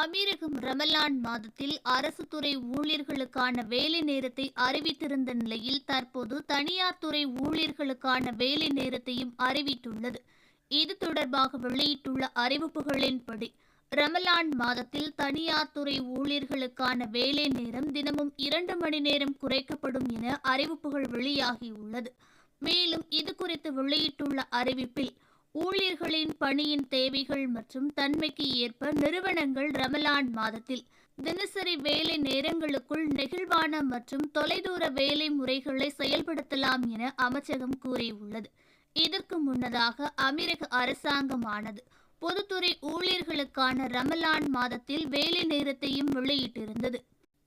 அமீரகம் ரமலான் மாதத்தில் அரசு துறை ஊழியர்களுக்கான வேலை நேரத்தை அறிவித்திருந்த நிலையில் தற்போது தனியார் துறை ஊழியர்களுக்கான வேலை நேரத்தையும் அறிவித்துள்ளது. இது தொடர்பாக வெளியிட்டுள்ள அறிவிப்புகளின்படி ரமலான் மாதத்தில் தனியார் துறை ஊழியர்களுக்கான வேலை நேரம் தினமும் இரண்டு மணி நேரம் குறைக்கப்படும் என அறிவிப்புகள் வெளியாகியுள்ளது. மேலும் இது குறித்து வெளியிட்டுள்ள அறிவிப்பில் ஊழியர்களின் பணியின் தேவைகள் மற்றும் தன்மைக்கு ஏற்ப நிறுவனங்கள் ரமலான் மாதத்தில் தினசரி வேலை நேரங்களுக்குள் நெகிழ்வான மற்றும் தொலைதூர வேலை முறைகளை செயல்படுத்தலாம் என அமைச்சகம் கூறியுள்ளது. இதற்கு முன்னதாக அமீரக அரசாங்கமானது பொதுத்துறை ஊழியர்களுக்கான ரமலான் மாதத்தில் வேலை நேரத்தையும் வெளியிட்டிருந்தது.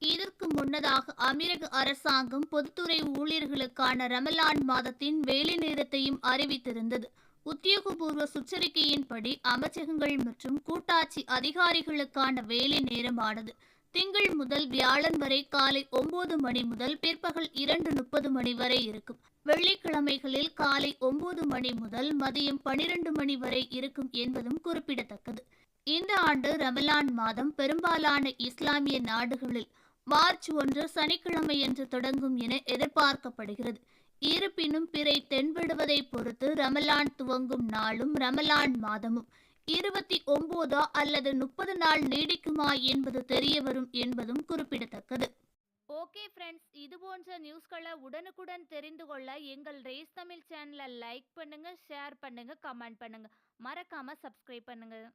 இதற்கு முன்னதாக அமீரக அரசாங்கம் பொதுத்துறை ஊழியர்களுக்கான ரமலான் மாதத்தின் வேலை நேரத்தையும் அறிவித்திருந்தது. உத்தியோகபூர்வ சுற்றறிக்கையின்படி அமைச்சகங்கள் மற்றும் கூட்டாட்சி அதிகாரிகளுக்கான வேலை நேரமானது திங்கள் முதல் வியாழன் வரை காலை ஒன்பது மணி முதல் பிற்பகல் இரண்டு முப்பது மணி வரை இருக்கும். வெள்ளிக்கிழமைகளில் காலை ஒன்பது மணி முதல் மதியம் பனிரெண்டு மணி வரை இருக்கும் என்பதும் குறிப்பிடத்தக்கது. இந்த ஆண்டு ரமலான் மாதம் பெரும்பாலான இஸ்லாமிய நாடுகளில் மார்ச் ஒன்று சனிக்கிழமையன்று தொடங்கும் என எதிர்பார்க்கப்படுகிறது. இருப்பினும் பிறை தென்படுவதை பொறுத்து ரமலான் துவங்கும் நாளும் ரமலான் மாதமும். இருபத்தி ஒன்பதா அல்லது முப்பது நாள் நீடிக்குமா என்பது தெரிய வரும் என்பதும் குறிப்பிடத்தக்கது. ஓகே ஃப்ரெண்ட்ஸ் இது போன்ற நியூஸ்களை உடனுக்குடன் தெரிந்து கொள்ள எங்கள் ரேஸ் தமிழ் சேனலை லைக் பண்ணுங்க ஷேர் பண்ணுங்க கமெண்ட் பண்ணுங்க. மறக்காம சப்ஸ்கிரைப் பண்ணுங்க.